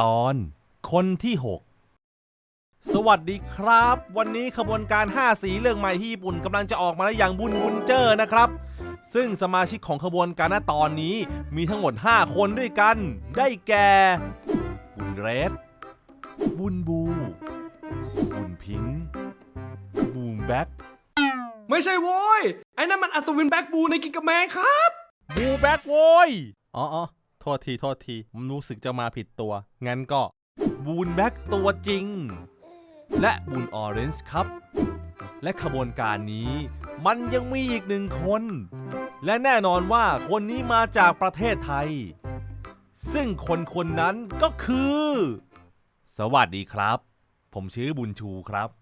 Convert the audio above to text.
ตอนคนที่ 6 สวัสดีครับ วันนี้ขบวนการ 5 สีเรื่องใหม่ที่ญี่ปุ่นกำลังจะออกมาแล้วอย่างบุญบุญเจอร์นะครับ ซึ่งสมาชิกของขบวนการณตอนนี้มีทั้งหมด 5 คนด้วยกัน ได้แก่ บุญเรสบุญบู บุญพิงค์บูมแบ็กไม่ใช่โว้ย ไอ้นั่นมันอัศวินแบ็กบูในกิกะแมนครับ บูแบ็กโว้ย อ๋ออ๋อ โทษทีโทษทีผมรู้สึกจะมาผิดตัว งั้นก็บูนแบ็กตัวจริง และบูนออเรนจ์ครับ และขบวนการนี้มันยังมีอีกหนึ่งคน และแน่นอนว่าคนนี้มาจากประเทศไทย ซึ่งคนคนนั้นก็คือ สวัสดีครับ ผมชื่อบุญชูครับ